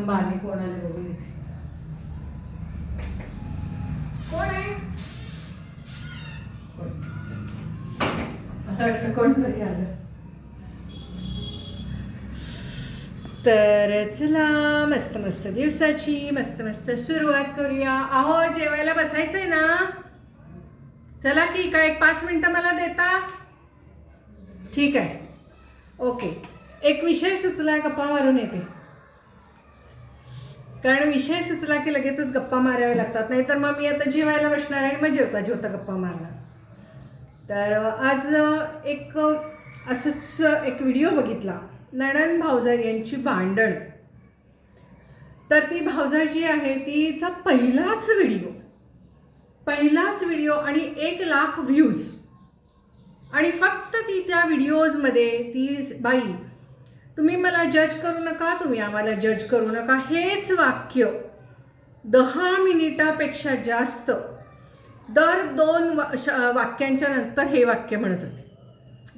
थांबा आली कोण आले बघून इथे कोण आहे? कोण? कोणतरी आलं. तर चला मस्त मस्त दिवसाची मस्त मस्त सुरुवात करूया. अहो जेवायला बसायचंय ना? चला की काय एक पाच मिनटं मला देता? ठीक आहे. ओके. एक विषय सुचला गप्पा मारून येते. कारण विषय सुचला की लगेचच गप्पा माराव्या लागतात. नाहीतर मग मी आता जेवायला बसणार आणि मग जेवता जेवता गप्पा मारणार. तर आज एक असंच एक व्हिडिओ बघितला. नणन भावजर यांची भांडण. तर ती भावजर जी आहे तिचा पहिलाच व्हिडिओ. पहिलाच व्हिडिओ आणि एक लाख व्ह्यूज. आणि फक्त ती त्या व्हिडिओजमध्ये ती बाई तुम्ही मला जज करू नका तुम्ही आम्हाला जज करू नका. हेच वाक्य दहा मिनिटापेक्षा जास्त दर दोन वा श- वाक्यांच्या नंतर हे वाक्य म्हणत होते.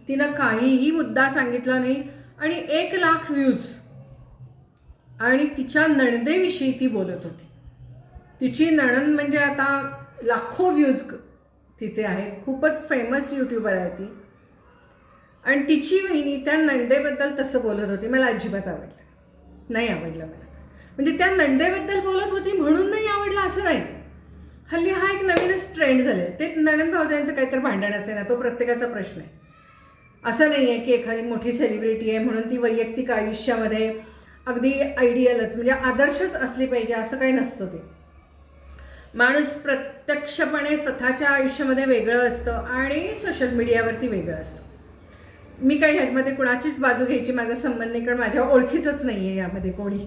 तिनं काहीही मुद्दा सांगितला नाही आणि एक लाख व्ह्यूज आणि तिच्या नणदेविषयी ती बोलत होती. तिची नणन म्हणजे आता लाखो व्ह्यूज तिचे आहेत. खूपच फेमस यूट्यूबर आहे ती. आणि तिची वहिनी त्या नंदेबद्दल तसं बोलत होती. मला अजिबात आवडलं नाही. आवडलं मला. म्हणजे त्या नंदेबद्दल बोलत होती म्हणून नाही आवडलं असं नाही. हल्ली हा एक नवीनच ट्रेंड झाले ते नणंद भाऊजांचं काहीतरी भांडण असेल ना तो प्रत्येकाचा प्रश्न आहे. असं नाही आहे की एखादी मोठी सेलिब्रिटी आहे म्हणून ती वैयक्तिक आयुष्यामध्ये अगदी आयडियलच म्हणजे आदर्शच असली पाहिजे असं काही नसतं ते. माणूस प्रत्यक्षपणे स्वतःच्या आयुष्यामध्ये वेगळं असतं आणि सोशल मीडियावरती वेगळं असतं. मी काही ह्याच्यामध्ये कुणाचीच बाजू घ्यायची माझा संबंध नाही कारण माझ्या ओळखीचंच नाही आहे यामध्ये कोणी.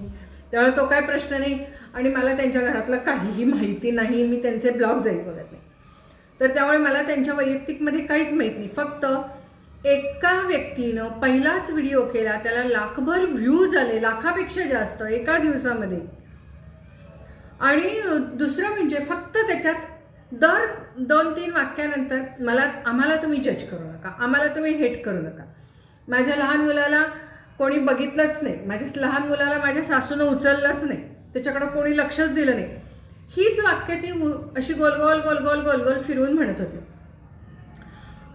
त्यामुळे तो काय प्रश्न नाही आणि मला त्यांच्या घरातलं काहीही माहिती नाही मी त्यांचे ब्लॉगजही बघत नाही. तर त्यामुळे मला त्यांच्या वैयक्तिकमध्ये काहीच माहीत नाही. फक्त एका व्यक्तीनं पहिलाच व्हिडिओ केला त्याला लाखभर व्ह्यूज आले लाखापेक्षा जास्त एका दिवसामध्ये. आणि दुसरं म्हणजे फक्त त्याच्यात दर दोन तीन वाक्यानंतर मला आम्हाला तुम्ही जज करू नका. आम्हाला तुम्ही हेट करू नका. माझ्या लहान मुलाला कोणी बघितलंच नाही. माझ्या लहान मुलाला माझ्या सासूनं उचललंच नाही. त्याच्याकडं कोणी लक्षच दिलं नाही. हीच वाक्य ती अशी गोलगोल गोलगोल गोलगोल फिरवून म्हणत होती.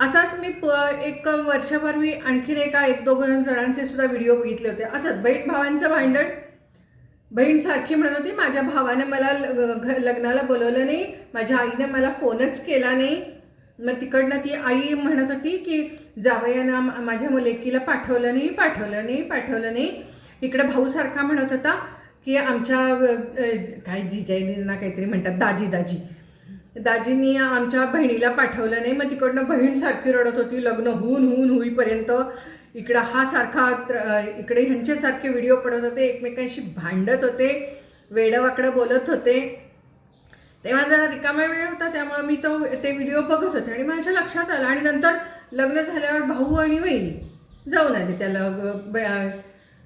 असाच मी प एक वर्षापूर्वी आणखीन एका एक दोघं जणांचे सुद्धा व्हिडिओ बघितले होते. असंच बैठ भावांचं भांडण बहीण सारखी म्हणत होती माझ्या भावाने मला लग्नाला बोलवलं नाही माझ्या आईने मला फोनच केला नाही. मग तिकडनं ती आई म्हणत होती की जावयानं माझ्या मुलेकीला पाठवलं नाही पाठवलं नाही पाठवलं नाही. इकडे भाऊसारखा म्हणत होता की आमच्या काय जिजाईंना काहीतरी म्हणतात दाजी दाजी. दाजींनी आमच्या बहिणीला पाठवलं नाही मग तिकडनं बहीण सारखी रडत होती लग्न होऊन होऊन होईपर्यंत इकडं हा सारखा त्र- इकडे ह्यांच्यासारखे व्हिडिओ पडत होते एकमेकांशी भांडत होते वेडंवाकडं बोलत होते. तेव्हा जरा रिकामा वेळ होता त्यामुळे मी तो ते व्हिडिओ बघत होते आणि माझ्या लक्षात आलं आणि नंतर लग्न झाल्यावर भाऊ आणि वहिनी जाऊन आले. त्याला ब-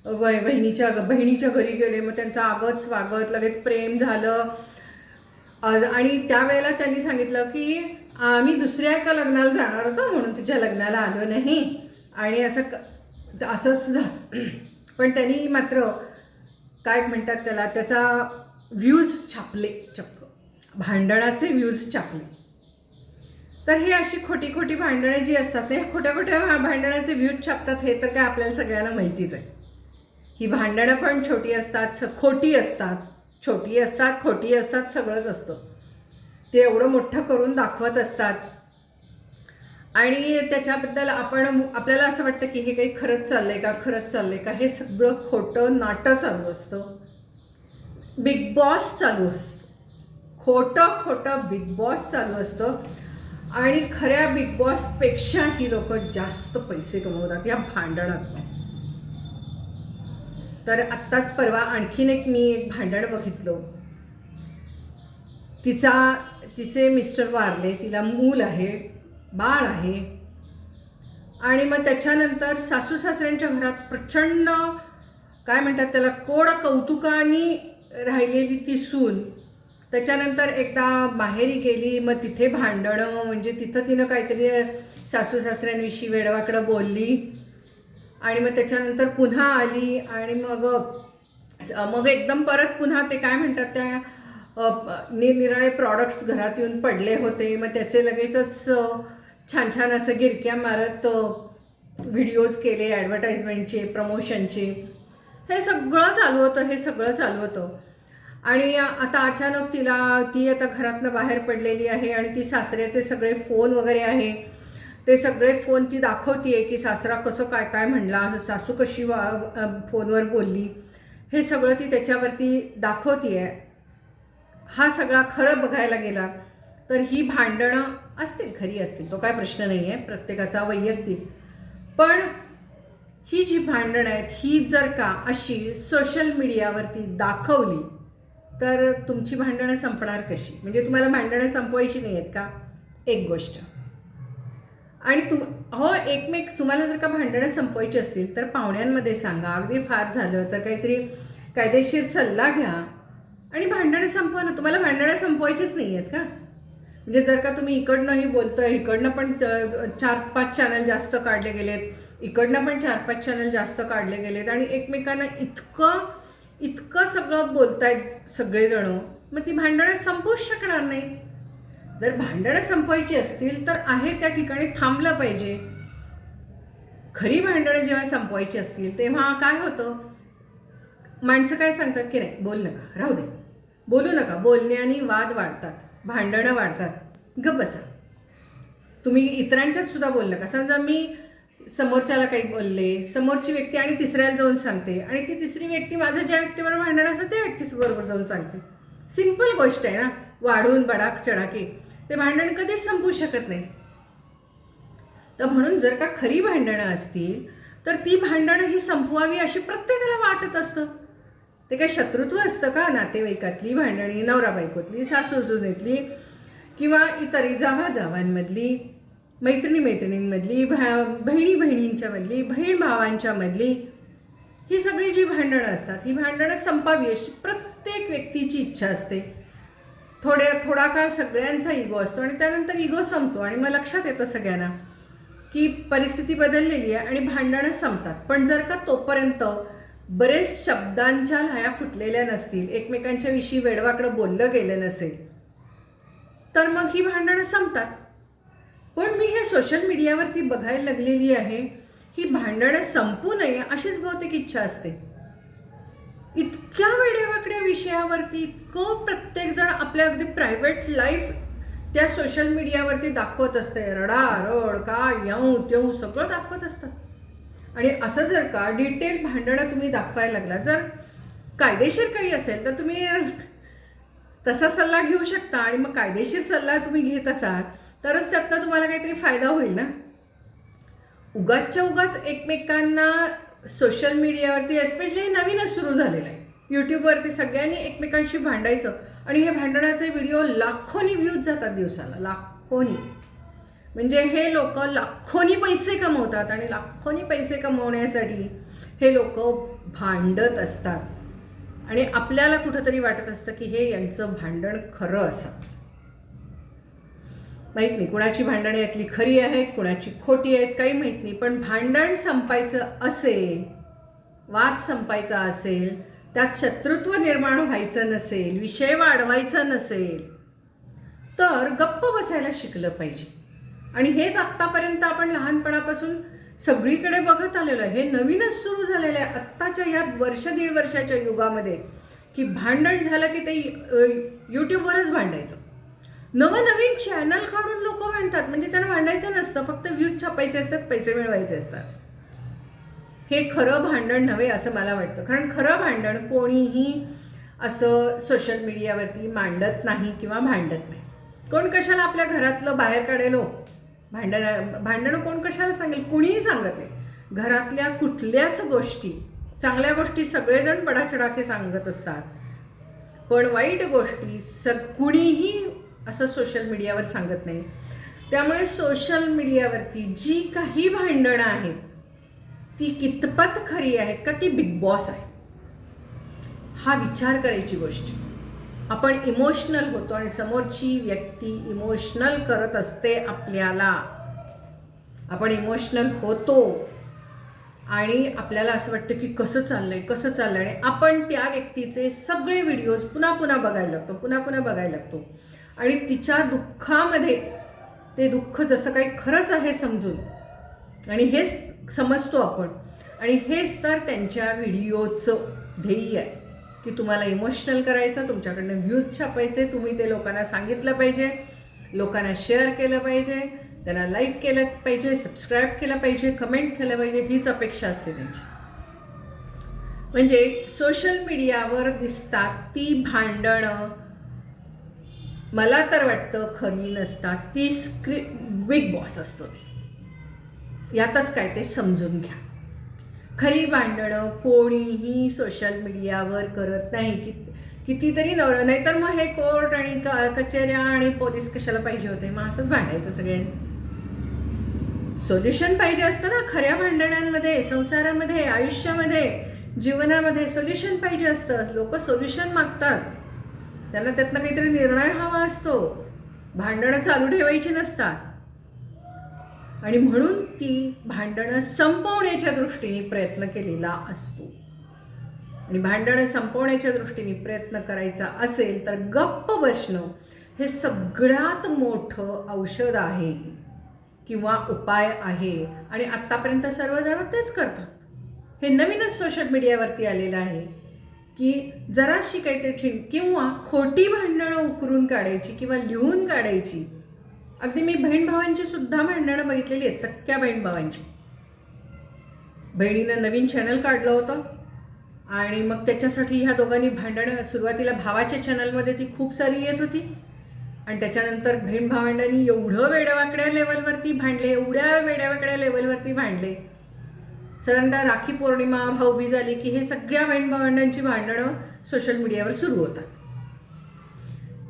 वह- बहिणीच्या बहिणीच्या घरी गेले मग त्यांचं आगत स्वागत लगेच प्रेम झालं. आणि त्यावेळेला त्यांनी सांगितलं की आम्ही दुसऱ्या एका लग्नाला जाणार होतो म्हणून तुझ्या लग्नाला आलो नाही. आणि असं क- असंच झालं पण त्यांनी मात्र काय म्हणतात त्याला त्याचा व्ह्यूज छापले चक्क. भांडणाचे व्ह्यूज छापले. तर हे अशी खोटी खोटी भांडणं जी असतात ते खोट्या खोट्या भांडणाचे व्ह्यूज छापतात हे तर काय आपल्याला सगळ्यांना माहितीच आहे. ही भांडणं पण छोटी असतात स खोटी असतात. छोटी असतात खोटी असतात सगळंच असतं. ते एवढं मोठं करून दाखवत असतात. आणि त्याच्याबद्दल आपण आपल्याला असं वाटतं की हे काही खरंच चाललंय का खरंच चाललंय का? हे सगळं खोटं नाटं चालू असतं. बिग बॉस चालू असतो. खोटं खोटं बिग बॉस चालू असतं. आणि खऱ्या बिग बॉसपेक्षा ही लोक जास्त पैसे कमवतात या भांडणात तर आत्ताच परवा आणखीन एक मी एक भांडण बघितलं. तिचा तिचे मिस्टर वारले तिला मूल आहे. बाळ आहे. आणि मग त्याच्यानंतर सासू सासऱ्यांच्या घरात प्रचंड काय म्हणतात त्याला कोड कौतुकानी राहिलेली ती सून. त्याच्यानंतर एकदा माहेरी गेली मग तिथे भांडणं म्हणजे तिथं तिनं काहीतरी सासू सासऱ्यांविषयी वेडवाकडं बोलली. आणि मग त्याच्यानंतर पुन्हा आली आणि मग मग एकदम परत पुन्हा ते काय म्हणतात त्या निरनिराळे प्रॉडक्ट्स घरात येऊन पडले होते. मग त्याचे लगेचच छान छान असं गिरक्या मारत व्हिडिओज केले ॲडव्हर्टाईजमेंटचे प्रमोशनचे हे सगळं चालू होतं हे सगळं चालू होतं. आणि आता अचानक तिला ती आता घरातनं बाहेर पडलेली आहे आणि ती सासऱ्याचे सगळे फोन वगैरे आहे. ते सगळे फोन ती दाखवतीये की सासरा कसं काय काय म्हणला सासू कशी वा फोनवर बोलली. हे सगळं ती त्याच्यावरती दाखवतीये. हा सगळा खरं बघायला गेला तर ही भांडणं असतील खरी असतील. तो काय प्रश्न नाही आहे प्रत्येकाचा वैयक्तिक. पण ही जी भांडणं आहेत ही जर का अशी सोशल मीडियावरती दाखवली तर तुमची भांडणं संपणार कशी? म्हणजे तुम्हाला भांडणं संपवायची नाही आहेत का? एक गोष्ट. आणि तुम हो एकमेक तुम्हाला जर का भांडणं संपवायची असतील तर पाहुण्यांमध्ये सांगा. अगदी फार झालं तर काहीतरी कायदेशीर सल्ला घ्या. आणि भांडणं संपवा ना. तुम्हाला भांडणं संपवायचीच नाही आहेत का? म्हणजे जर का तुम्ही इकडनंही बोलतोय इकडनं पण चार पाच चॅनल जास्त काढले गेलेत इकडनं पण चार पाच चॅनल जास्त काढले गेलेत आणि एकमेकांना इतकं इतकं सगळं बोलतायत सगळेजणं मग ती भांडणं संपूच शकणार नाही. जर भांडणं संपवायची असतील तर आहे त्या ठिकाणी थांबलं पाहिजे. खरी भांडणं जेव्हा संपवायची असतील तेव्हा काय होतं? माणसं काय सांगतात की नाही बोल नका राहू दे. बोलू नका बोलण्याने वाद वाढतात. भांडणं वाढतात. गप बसा. तुम्ही इतरांच्यात सुद्धा बोललं का? समजा मी समोरच्याला काही बोलले समोरची व्यक्ती आणि तिसऱ्याला जाऊन सांगते आणि ती तिसरी व्यक्ती माझं ज्या व्यक्तीबरोबर भांडण असतं त्या व्यक्तीबरोबर जाऊन सांगते. सिंपल गोष्ट आहे ना? वाढून बडाक चढाके ते भांडण कधीच संपू शकत नाही. तर म्हणून जर का खरी भांडणं असतील तर ती भांडणं ही संपवावी अशी प्रत्येकाला वाटत असतं. ते काय शत्रुत्व असतं का? नातेवाईकातली भांडणी नवरा बायकोतली सासू जुनेतली किंवा इतर जावा जावांमधली मैत्रिणी मैत्रिणींमधली भा बहिणी बहिणींच्यामधली बहीण भावांच्यामधली ही सगळी जी भांडणं असतात ही भांडणं संपावी अशी प्रत्येक व्यक्तीची इच्छा असते. थोड्या थोडा काळ सगळ्यांचा इगो असतो आणि त्यानंतर इगो संपतो आणि मग लक्षात येतं सगळ्यांना की परिस्थिती बदललेली आहे आणि भांडणं संपतात. पण जर का तोपर्यंत बरेच शब्दांच्या लाया फुटलेल्या नसतील एकमेकांच्या विषयी वेडवाकडं बोललं गेलं नसेल तर मग ही भांडणं संपतात. पण मी हे सोशल मीडियावरती बघायला लागलेली आहे. ही भांडणं संपू नये अशीच बहुतेक इच्छा असते. इतक्या वेडेवाकड्या विषयावरती इतकं प्रत्येकजण आपल्या अगदी प्रायव्हेट लाईफ त्या सोशल मीडियावरती दाखवत असते रडा रड काय येऊ तेऊ सगळं दाखवत असतात. आणि असं जर का डिटेल भांडणं तुम्ही दाखवायला लागला जर कायदेशीर काही असेल तर तुम्ही तसा सल्ला घेऊ शकता आणि मग कायदेशीर सल्ला तुम्ही घेत असाल तरच त्यातनं तुम्हाला काहीतरी फायदा होईल ना? उगाचच्या उगाच एकमेकांना सोशल मीडियावरती एस्पेशली नवीनच सुरू झालेलं आहे. यूट्यूबवरती सगळ्यांनी एकमेकांशी भांडायचं आणि हे भांडणाचे व्हिडिओ लाखोनी व्ह्यूज जातात दिवसाला लाखोनी. म्हणजे हे लोक लाखोनी पैसे कमवतात आणि लाखोनी पैसे कमवण्यासाठी हे लोक भांडत असतात. आणि आपल्याला कुठंतरी वाटत असतं की हे यांचं भांडण खरं असं माहीत नाही कुणाची भांडणं यातली खरी आहेत कुणाची खोटी आहेत काही माहीत नाही. पण भांडण संपायचं असेल वाद संपायचा असेल त्यात शत्रुत्व निर्माण व्हायचं नसेल विषय वाढवायचा नसेल तर गप्प बसायला शिकलं पाहिजे. आणि हेच आत्तापर्यंत आपण लहानपणापासून सगळीकडे बघत आलेलो आहे. हे नवीनच सुरू झालेलं आहे. आत्ताच्या या वर्ष दीड वर्षाच्या युगामध्ये की भांडण झालं की ते यूट्यूबवरच भांडायचं. नवनवीन चॅनल काढून लोक भांडतात. म्हणजे त्यांना भांडायचं नसतं. फक्त व्ह्यूज छापायचे असतात पैसे मिळवायचे असतात. हे खरं भांडण नव्हे असं मला वाटतं. कारण खरं भांडण कोणीही असं सोशल मीडियावरती मांडत नाही किंवा भांडत नाही. कोण कशाला आपल्या घरातलं बाहेर काढेलो हो? भांडण भांडणं कोण कशाला सांगेल? कुणीही सांगत नाही. घरातल्या कुठल्याच गोष्टी चांगल्या गोष्टी सगळेजण बडाचडाके सांगत असतात. पण वाईट गोष्टी स कुणीही असं सोशल मीडियावर सांगत नाही. त्यामुळे सोशल मीडियावरती जी काही भांडणं आहेत ती कितपत खरी आहेत का ती बिग बॉस आहे. हा विचार करायची गोष्ट. आपण इमोशनल होतो आणि समोरची व्यक्ती इमोशनल करत असते आपल्याला. आपण इमोशनल होतो आणि आपल्याला असं वाटतं की कसं चाललं आहे कसं चाललंय? आणि आपण त्या व्यक्तीचे सगळे व्हिडिओज पुन्हा पुन्हा बघायला लागतो पुन्हा पुन्हा बघायला लागतो. आणि तिच्या दुःखामध्ये ते दुःख जसं काही खरंच आहे समजून. आणि हेच समजतो आपण. आणि हेच तर त्यांच्या व्हिडिओचं ध्येय आहे. की तुम्हाला इमोशनल करायचं तुमच्याकडनं व्ह्यूज छापायचे तुम्ही ते लोकांना सांगितलं पाहिजे लोकांना शेअर केलं पाहिजे त्यांना लाईक केलं पाहिजे सबस्क्राईब केलं पाहिजे कमेंट केलं पाहिजे हीच अपेक्षा असते त्यांची. म्हणजे सोशल मीडियावर दिसतात ती भांडणं मला तर वाटतं खरी नसतात ती स्क्री बिग बॉस असतो ते. यातच काय ते समजून घ्या. खरी भांडणं कोणीही सोशल मीडियावर करत नाही. कि कितीतरी नवर नाहीतर मग हे कोर्ट आणि क कचेऱ्या आणि पोलीस कशाला पाहिजे होते? मग असंच भांडायचं सगळ्यांनी सोल्युशन पाहिजे असतं ना खऱ्या भांडणांमध्ये संसारामध्ये आयुष्यामध्ये जीवनामध्ये सोल्युशन पाहिजे असतं. लोक सोल्युशन मागतात. त्यांना त्यातनं काहीतरी निर्णय हवा असतो. भांडणं चालू ठेवायची नसतात. आणि म्हणून ती भांडणं संपवण्याच्या दृष्टीने प्रयत्न केलेला असतो. आणि भांडणं संपवण्याच्या दृष्टीने प्रयत्न करायचा असेल तर गप्प बसणं हे सगळ्यात मोठं औषध आहे किंवा उपाय आहे. आणि आत्तापर्यंत सर्वजण तेच करतात. हे नवीनच सोशल मीडियावरती आलेलं आहे की जराशी काहीतरी ठिण किंवा खोटी भांडणं उकरून काढायची किंवा लिहून काढायची अगदी मी बहीण भावांची सुद्धा भांडणं बघितलेली आहेत सख्या बहीण भावांची. बहिणीनं नवीन चॅनल काढलं होतं आणि मग त्याच्यासाठी ह्या दोघांनी भांडणं सुरुवातीला भावाच्या चॅनलमध्ये ती खूप सारी येत होती आणि त्याच्यानंतर बहीण भावंडांनी एवढं वेड्यावाकड्या लेवलवरती भांडले एवढ्या वेड्यावाकड्या लेवलवरती भांडले. साधारणतः राखी पौर्णिमा भाऊबीज आली की हे सगळ्या बहीण भावंडांची भांडणं सोशल मीडियावर सुरू होतात.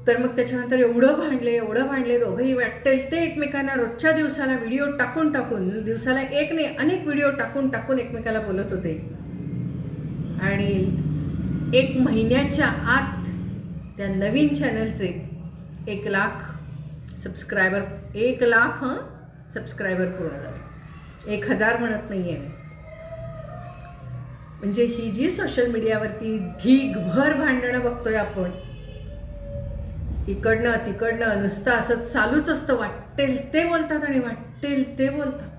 तर मग त्याच्यानंतर एवढं भांडले एवढं भांडले दोघंही वाटेल ते एकमेकांना रोजच्या दिवसाला व्हिडिओ टाकून टाकून दिवसाला एक नाही अनेक व्हिडिओ टाकून टाकून एकमेकाला बोलत होते. आणि एक महिन्याच्या आत त्या नवीन चॅनलचे एक लाख सबस्क्रायबर एक लाख हं सबस्क्रायबर पूर्ण झाले. एक हजार म्हणत नाही आहे मी. म्हणजे ही जी सोशल मीडियावरती ढीगभर भांडणं बघतोय आपण इकडनं तिकडनं नुसतं असं चालूच असतं. वाटेल ते बोलतात आणि वाटेल ते बोलतात.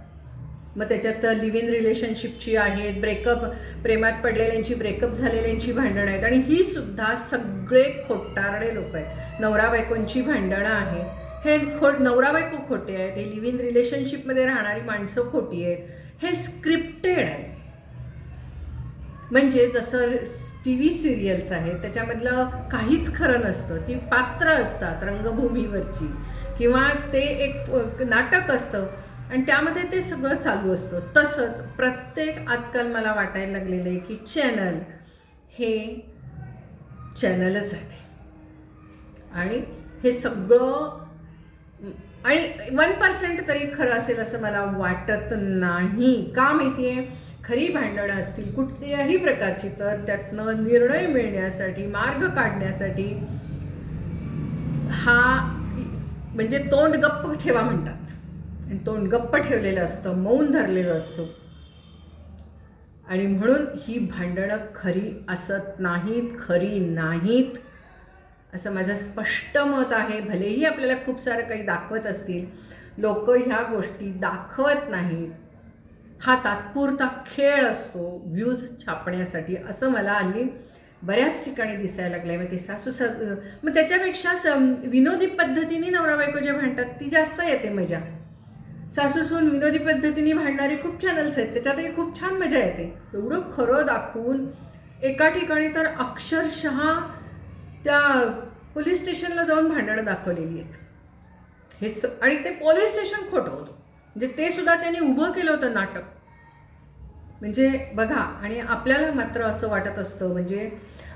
मग त्याच्यात लिव्ह इन रिलेशनशिपची आहेत ब्रेकअप प्रेमात पडलेल्यांची ब्रेकअप झालेल्यांची भांडणं आहेत. आणि ही सुद्धा सगळे खोटारडे लोक आहेत. नवरा बायकोंची भांडणं आहेत हे खोट नवरा बायको खोटे आहेत. हे लिव्ह इन रिलेशनशिपमध्ये राहणारी माणसं खोटी आहेत. हे स्क्रिप्टेड आहे म्हणजे जसं टी व्ही सिरियल्स आहेत त्याच्यामधलं काहीच खरं नसतं. ती पात्र असतात रंगभूमीवरची. किंवा ते एक नाटक असतं आणि त्यामध्ये ते सगळं चालू असतं. तसंच प्रत्येक आजकाल मला वाटायला लागलेलं आहे की चॅनल हे चॅनलच आहे. आणि हे सगळं आणि वन पर्सेंट तरी खरं असेल असं मला वाटत नाही. का माहिती आहे खरी भांडणं असतील कुठल्याही प्रकारची तर त्यातनं निर्णय मिळण्यासाठी मार्ग काढण्यासाठी हा म्हणजे तोंड गप्प ठेवा म्हणतात. आणि तोंड गप्प ठेवलेलं असतं मौन धरलेलं असतं. आणि म्हणून ही भांडणं खरी असत नाहीत खरी नाहीत असं माझं स्पष्ट मत आहे. भलेही आपल्याला खूप सारं काही दाखवत असतील लोक ह्या गोष्टी दाखवत नाहीत. हा तात्पुरता खेळ असतो व्ह्यूज छापण्यासाठी असं मला हल्ली बऱ्याच ठिकाणी दिसायला लागलं आहे मग ते सासू स मग त्याच्यापेक्षा स विनोदी पद्धतीने नवरा बायको जे भांडतात ती जास्त येते मजा. सासू सून विनोदी पद्धतीने भांडणारे खूप चॅनल्स आहेत त्याच्यातही खूप छान मजा येते. एवढं खरं दाखवून एका ठिकाणी तर अक्षरशः त्या पोलीस स्टेशनला जाऊन भांडणं दाखवलेली आहेत. हे स आणि ते पोलीस स्टेशन खोटं होतं. म्हणजे ते सुद्धा त्यांनी उभं केलं होतं नाटक. म्हणजे बघा आणि आपल्याला मात्र असं वाटत असतं म्हणजे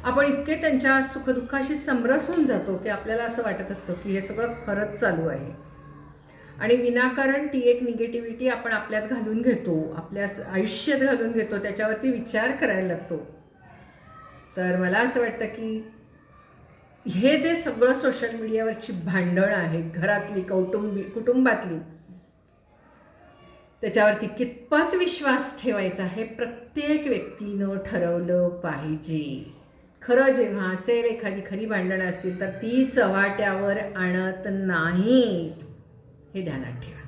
आपण इतके त्यांच्या सुखदुःखाशी समरस होऊन जातो की आपल्याला असं वाटत असतं की हे सगळं खरंच चालू आहे. आणि विनाकारण ती एक निगेटिव्हिटी आपण आपल्यात घालून घेतो आपल्या आयुष्यात घालून घेतो त्याच्यावरती विचार करायला लागतो. तर मला असं वाटतं की हे जे सगळं सोशल मीडियावरची भांडणं आहेत घरातली कौटुंबी कुटुंबातली त्याच्यावरती कितपत विश्वास ठेवायचा हे प्रत्येक व्यक्तीनं ठरवलं पाहिजे. खरं जेव्हा असेल एखादी खरी भांडणं असतील तर ती चव्हाट्यावर आणत नाहीत. हे ध्यानात ठेवा.